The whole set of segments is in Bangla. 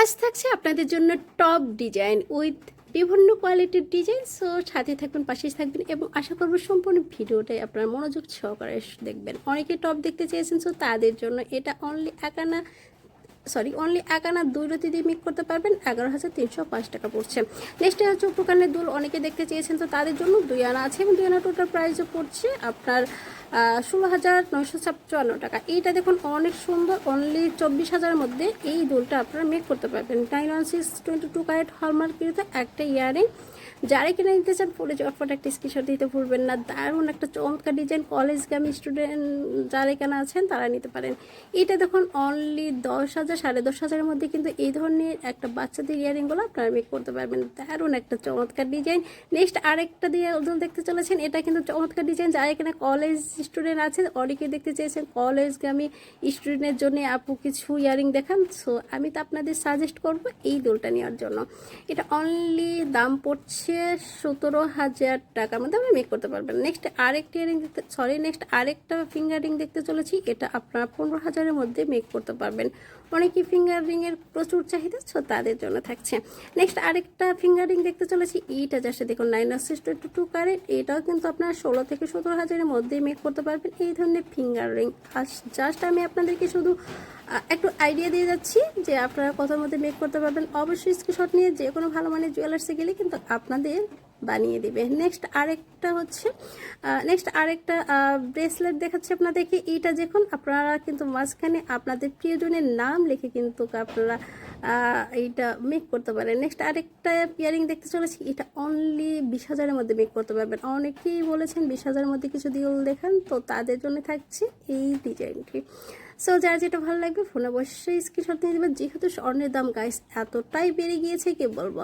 আজ থাকছে আপনাদের জন্য টপ ডিজাইন উইথ বিভিন্ন কোয়ালিটির ডিজাইন। সো, সাথে থাকবেন, পাশেই থাকবেন এবং আশা করব সম্পূর্ণ ভিডিওটাই আপনার মনোযোগ সহকারে দেখবেন। অনেকে টপ দেখতে চেয়েছেন, সো তাদের জন্য এটা অনলি একানা সরি অনলি এক আনা দুই রতি দিয়ে মেক করতে পারবেন। এগারো হাজার তিনশো পাঁচ টাকা পড়ছে। নেক্সট হচ্ছে উপকানের দুল। অনেকে দেখতে চেয়েছেন তো তাদের জন্য দুই আনা আছে এবং দুই আনা টোটাল প্রাইসও পড়ছে আপনার ষোলো হাজার নয়শো ছাপ্পান্ন টাকা। এইটা দেখুন, অনেক সুন্দর অনলি চব্বিশ হাজারের মধ্যে এই দুলটা আপনারা মেক করতে পারবেন। Nine one six twenty two carat hallmark একটা ইয়ারিং যারা কিনে নিতে চান ফোনে চটফট একটা স্ক্রিনশট দিতে ভুলবেন না। দারুণ একটা চমৎকার ডিজাইন কলেজ কলেজগামী স্টুডেন্ট যারা এখানে আছেন, তারা নিতে পারেন। এটা দেখুন অনলি দশ হাজার, সাড়ে দশ হাজারের মধ্যে কিন্তু এই ধরনের একটা বাচ্চাদের ইয়ারিংগুলো আপনারা মেক করতে পারবেন। দারুণ একটা চমৎকার ডিজাইন নেক্সট আরেকটা দিয়ে দেখতে চলেছেন। এটা কিন্তু চমৎকার ডিজাইন যারা এখানে কলেজ স্টুডেন্ট আছে অনেকে দেখতে চেয়েছেন কলেজগামী স্টুডেন্টের জন্য আপু কিছু ইয়ারিং দেখান। সো আমি তো আপনাদের সাজেস্ট করব এই দোলটা নেওয়ার জন্য। এটা অনলি দাম পড়ছে সতেরো হাজার টাকার মধ্যে আপনি মেক করতে পারবেন। নেক্সট আরেকটি ইয়ারিং দেখতে সরি নেক্সট আরেকটা ফিঙ্গার রিং দেখতে চলেছি। এটা আপনারা পনেরো হাজারের মধ্যে মেক করতে পারবেন। অনেকেই ফিঙ্গার রিংয়ের প্রচুর চাহিদা সো তাদের জন্য থাকছে। নেক্সট আরেকটা ফিঙ্গার রিং দেখতে চলেছি। এইটা জাস্ট দেখুন nine six two two carat এটাও কিন্তু আপনার ষোলো থেকে সতেরো হাজারের মধ্যেই মেক করতে পারবেন। এই ধরনের ফিঙ্গার রিং জাস্ট আমি আপনাদেরকে শুধু একটু আইডিয়া দিয়ে যাচ্ছি যে আপনারা কথার মধ্যে মেক করতে পারবেন। অবশ্যই স্ক্রিনশট নিয়ে যে কোনো ভালো মানের জুয়েলার্সে গেলে কিন্তু আপনাদের বানিয়ে দিবে। নেক্সট আরেকটা হচ্ছে নেক্সট আরেকটা ব্রেসলেট দেখাচ্ছে আপনাদেরকে। এইটা দেখুন, আপনারা কিন্তু মাঝখানে আপনাদের প্রিয়জনের নাম লিখে কিন্তু আপনারা এইটা মেক করতে পারেন। নেক্সট আরেকটা ইয়ারিং দেখতে চলেছি, এটা অনলি বিশ হাজারের মধ্যে মেক করতে পারবেন। অনেকেই বলেছেন বিশ হাজারের মধ্যে কিছু দিয়েও দেখান, তো তাদের জন্য থাকছে এই ডিজাইনটি সো যার যেটা ভালো লাগবে ফোনে অবশ্যই স্ক্রিনশট নিয়ে দেবেন। যেহেতু স্বর্ণের দাম গাইস এতটাই বেড়ে গিয়েছে, কি বলব?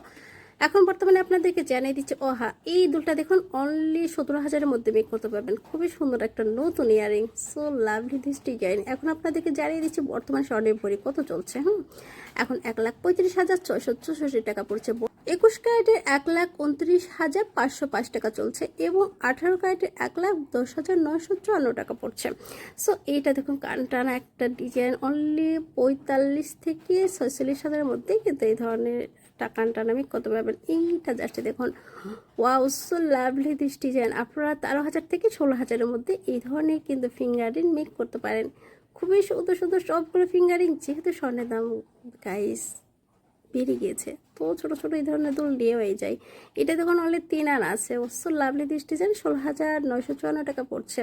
এখন বর্তমানে আপনাদেরকে জানিয়ে দিচ্ছে ও হ্যাঁ এই দুলটা দেখুন অনলি সতেরো হাজারের মধ্যে মেক করতে পারবেন। খুবই সুন্দর একটা নতুন earring so lovely this design এখন আপনাদেরকে জানিয়ে দিচ্ছি, বর্তমান স্বর্ণের ভরি কত চলছে, হুম? এখন এক লাখ পঁয়ত্রিশ হাজার ছয়শো চৌষট্টি টাকা পড়ছে। একুশ ক্যারেটের এক লাখ উনত্রিশ হাজার পাঁচশো পাঁচ টাকা চলছে এবং আঠারো ক্যারেটের এক লাখ দশ হাজার নয়শো চুয়ান্ন টাকা পড়ছে। সো এইটা দেখুন কানটানা একটা ডিজাইন অনলি পঁয়তাল্লিশ থেকে ছয়চল্লিশ হাজারের মধ্যেই কিন্তু এই ধরনের টাকান টানামি করতে পারবেন এইটা জাস্ট দেখুন। Wow so lovely this design আপনারা তেরো হাজার থেকে ষোলো হাজারের মধ্যে এই ধরনের কিন্তু ফিঙ্গারিং মেক করতে পারেন। খুবই সুন্দর সুন্দর সবগুলো ফিঙ্গারিং যেহেতু স্বর্ণের দাম গাইস বেড়ে গিয়েছে। তো ছোটো ছোটো এই ধরনের দুল নিয়ে হয়ে যায়। এটা দেখুন অনলি তিন আনা আছে। অবশ্য লাভলি দিস ডিজাইন ষোলো হাজার নয়শো চুয়ান্ন টাকা পড়ছে।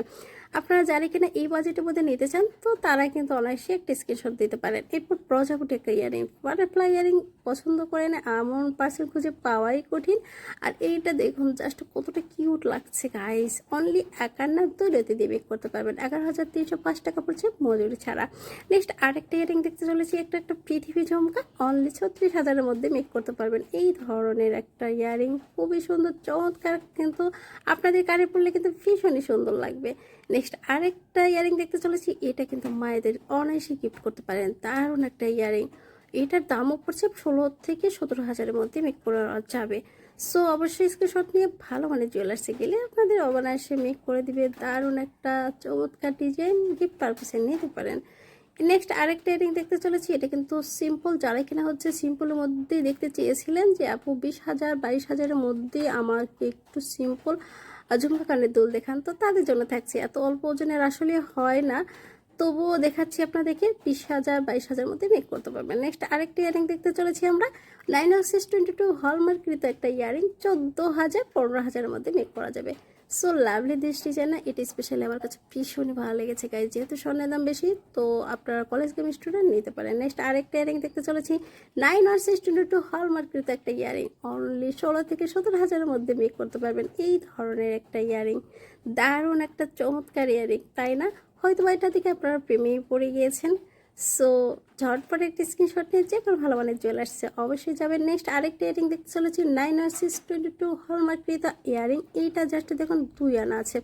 আপনারা যারা কিনা এই বাজেটের মধ্যে নিতে চান, তো তারা কিন্তু অনায়াসে একটা স্ক্রিনশট দিতে পারেন। এরপর প্রজাপতি একটা ইয়ারিং। বাটারফ্লাই ইয়ারিং পছন্দ করে না, এমন পার্সেল খুঁজে পাওয়াই কঠিন। আর এইটা দেখুন জাস্ট কতটা কিউট লাগছে গাইস অনলি একান্ন দুই রেতে দিয়ে বেক করতে পারবেন। এগারো হাজার তিনশো পাঁচ টাকা পড়ছে মজুরি ছাড়া। নেক্সট আরেকটা ইয়ারিং দেখতে চলেছি। একটা একটা পৃথিবী ঝমকা। অনলি ছত্রিশ হাজারের মধ্যে মেক করতে পারবেন। এই ধরনের একটা ইয়ারিং খুবই সুন্দর, চমৎকার কিন্তু আপনাদের কানে পড়লে কিন্তু ভীষণই সুন্দর লাগবে। নেক্সট আরেকটা ইয়ারিং দেখতে চলেছি, এটা কিন্তু মায়েদের অনায়াসে গিফট করতে পারেন। দারুণ একটা ইয়ারিং। এটার দামও পড়ছে ষোলো থেকে সতেরো হাজারের মধ্যে মেক করা যাবে। সো অবশ্যই স্ক্রিনশট নিয়ে ভালো মানে জুয়েলার্সে গেলে আপনাদের অনায়াসে মেক করে দিবে। দারুণ একটা চমৎকার ডিজাইন গিফট পারপাসে নিতে পারেন। নেক্সট আরেকটা ইয়ারিং দেখতে চলেছি। এটা কিন্তু সিম্পল যারা কিনা হচ্ছে সিম্পলের মধ্যে দেখতে চেয়েছিলেন যে, আপু, বিশ হাজার, বাইশ হাজারের মধ্যে আমাকে একটু সিম্পল ঝুমকা কানের দোল দেখান। তো তাদের জন্য থাকছে। এত অল্প ওজনের আসলে হয় না। তবুও দেখাচ্ছি আপনাদেরকে, বিশ হাজার, বাইশ হাজার মধ্যে মেক করতে পারবেন। নেক্সট আরেকটা ইয়ারিং দেখতে চলেছি আমরা। নাইন সিক্স টোয়েন্টি টু হলমার্কৃত একটা ইয়ারিং, চোদ্দ হাজার, পনেরো হাজারের মধ্যে মেক করা যাবে। সো লাভলি দিস ডিজাইন না এটা স্পেশালি আমার কাছে ভীষণই ভালো লেগেছে গাই যেহেতু স্বর্ণের দাম বেশি, তো আপনারা কলেজ গেম স্টুডেন্ট নিতে পারেন। নেক্সট আরেকটা ইয়ারিং দেখতে চলেছি। Nine one six twenty two হলমার্কৃত একটা ইয়ারিং অনলি ষোলো থেকে সতেরো হাজারের মধ্যে মেক করতে পারবেন এই ধরনের একটা ইয়ারিং দারুণ একটা চমৎকার ইয়ারিং তাই না? হয়তো বা এটা থেকে আপনারা প্রেমেই পড়ে গিয়েছেন। সো ঝটপট একটি স্ক্রিনশট নিয়ে যে কোনো ভালো মানের জুয়েলার্সে অবশ্যই যাবেন। নেক্সট আরেকটি ইয়ারিং দেখতে চলেছি nine one six twenty two হলমার্কৃত earring এইটা জাস্ট দেখুন, দুই আনা আছে।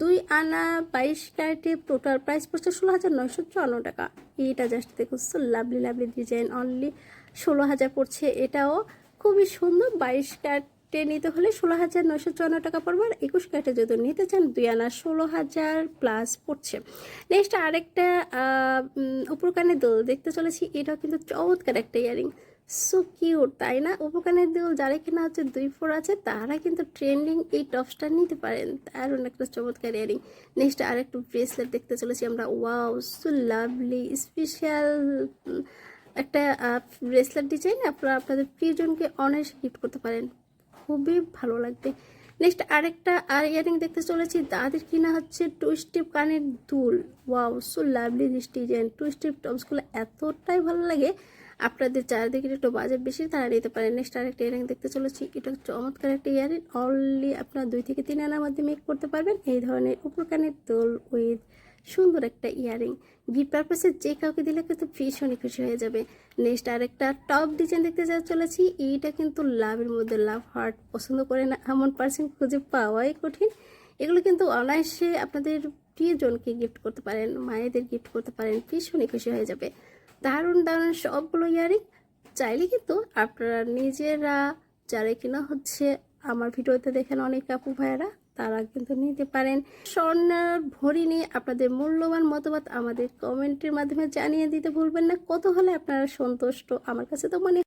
দুই আনা বাইশ ক্যারেটে টোটাল প্রাইস পড়ছে ষোলো হাজার নয়শো চুয়ান্ন টাকা। এইটা জাস্ট দেখুন so lovely lovely design only ষোলো হাজার পড়ছে। এটাও খুবই সুন্দর, বাইশ ক্যারেটে নিতে হলে ষোলো হাজার নয়শো চুয়ান্ন টাকা পড়বে আর একুশ ক্যারেটে যদি নিতে চান দুই আনা ষোলো হাজার প্লাস পড়ছে। নেক্সট আরেকটা উপর কানে দোল দেখতে চলেছি। এটাও কিন্তু চমৎকার একটা ইয়ারিং। সো কিউট তাই না? উপকানের দুল যারা কিনা হচ্ছে দুই ফোর আছে, তারা কিন্তু ট্রেন্ডিং এই টপসটা নিতে পারেন। দারুণ একটা চমৎকার ইয়ারিং। নেক্সট আর একটু ব্রেসলেট দেখতে চলেছি আমরা। ওয়াও সো লাভলি স্পেশাল একটা ব্রেসলেট ডিজাইন আপনারা, আপনাদের প্রিয়জনকে অনায়াসে গিফট করতে পারেন। খুবই ভালো লাগবে। নেক্সট আরেকটা, আর ইয়ারিং দেখতে চলেছি, তাদের কিনা হচ্ছে টু স্টিপ কানের দুল। Wow so lovely this design two step টপসগুলো এতটাই ভালো লাগে। আপনাদের চারিদিকে একটু বাজেট বেশি, তারা নিতে পারেন। নেক্সট আরেকটা ইয়ারিং দেখতে চলেছি। এটা চমৎকার একটা ইয়ারিং। অনলি আপনার দুই থেকে তিন আনার মাধ্যমে মেক করতে পারবেন। এই ধরনের উপর কানের দোল উইথ সুন্দর একটা ইয়ারিং। গিফট পারপাসে যে কাউকে দিলে কিন্তু ভীষণই খুশি হয়ে যাবে। নেক্সট আরেকটা টপ ডিজাইন দেখতে যা চলেছি, এইটা কিন্তু লাভের মধ্যে লাভ হার্ট পছন্দ করে না। এমন পার্সন খুঁজে পাওয়াই কঠিন। এগুলো কিন্তু অনায়াসে আপনাদের প্রিয়জনকে গিফট করতে পারেন, মায়েদের গিফট করতে পারেন, ভীষণই খুশি হয়ে যাবে। দারুণ দারুণ সবগুলো ইয়ারিং চাইলে কিন্তু আপনারা নিজেরা যারা কিনা হচ্ছে আমার ভিডিওতে দেখেন অনেক আপু ভাইয়েরা, তারা কিন্তু নিতে পারেন। স্বর্ণের ভরি নিয়ে আপনাদের মূল্যবান মতামত আমাদের কমেন্টের মাধ্যমে জানিয়ে দিতে ভুলবেন না। কত হলে আপনারা সন্তুষ্ট? আমার কাছে তো মনে